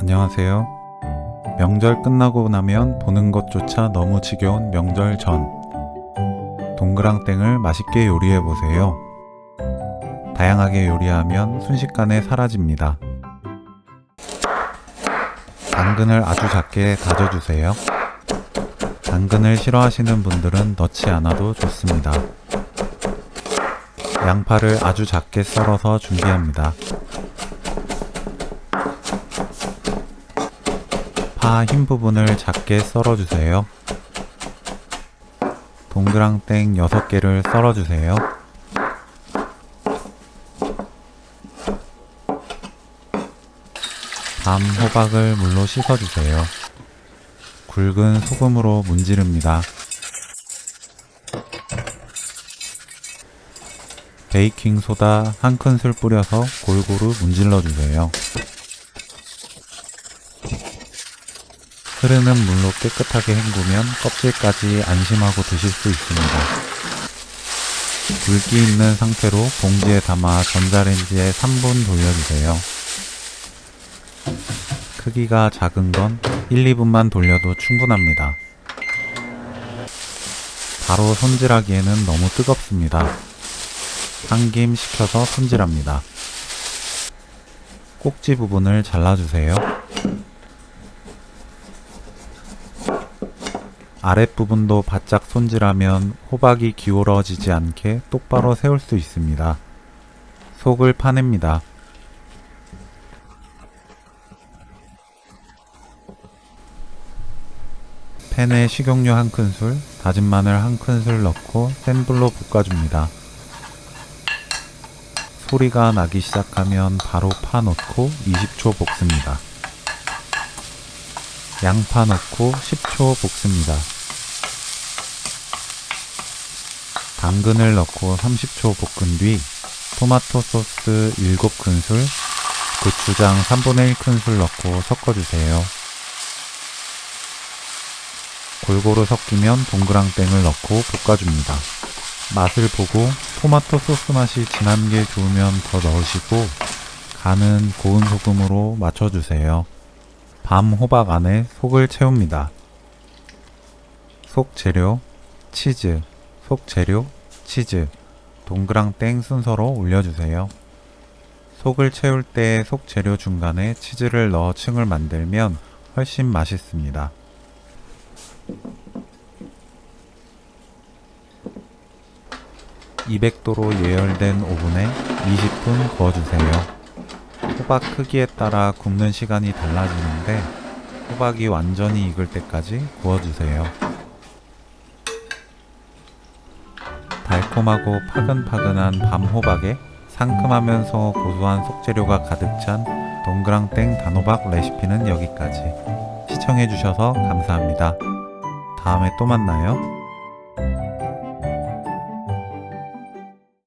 안녕하세요. 명절 끝나고 나면 보는 것조차 너무 지겨운 명절 전. 동그랑땡을 맛있게 요리해 보세요. 다양하게 요리하면 순식간에 사라집니다. 당근을 아주 작게 다져주세요. 당근을 싫어하시는 분들은 넣지 않아도 좋습니다. 양파를 아주 작게 썰어서 준비합니다. 파 흰 부분을 작게 썰어주세요. 동그랑땡 6개를 썰어주세요. 밤 호박을 물로 씻어주세요. 굵은 소금으로 문지릅니다. 베이킹 소다 한 큰술 뿌려서 골고루 문질러 주세요. 흐르는 물로 깨끗하게 헹구면 껍질까지 안심하고 드실 수 있습니다. 굵기 있는 상태로 봉지에 담아 전자레인지에 3분 돌려주세요. 크기가 작은 건 1, 2분만 돌려도 충분합니다. 바로 손질하기에는 너무 뜨겁습니다. 한 김 식혀서 손질합니다. 꼭지 부분을 잘라주세요. 아랫부분도 바짝 손질하면 호박이 기울어지지 않게 똑바로 세울 수 있습니다. 속을 파냅니다. 팬에 식용유 한 큰술, 다진 마늘 한 큰술 넣고 센 불로 볶아줍니다. 소리가 나기 시작하면 바로 파 넣고 20초 볶습니다. 양파 넣고 10초 볶습니다. 당근을 넣고 30초 볶은 뒤 토마토 소스 7큰술, 고추장 3분의 1큰술 넣고 섞어주세요. 골고루 섞이면 동그랑땡을 넣고 볶아줍니다. 맛을 보고 토마토 소스 맛이 진한 게 좋으면 더 넣으시고 간은 고운 소금으로 맞춰주세요. 밤 호박 안에 속을 채웁니다. 속 재료, 치즈, 속 재료, 치즈, 동그랑땡 순서로 올려주세요. 속을 채울 때 속 재료 중간에 치즈를 넣어 층을 만들면 훨씬 맛있습니다. (200도로) 예열된 오븐에 (20분) 구워주세요. 호박 크기에 따라 굽는 시간이 달라지는데 호박이 완전히 익을 때까지 구워주세요. 달콤하고 파근파근한 밤 호박에 상큼하면서 고소한 속재료가 가득 찬 동그랑땡 단호박 레시피는 여기까지. 시청해주셔서 감사합니다. 다음에 또 만나요.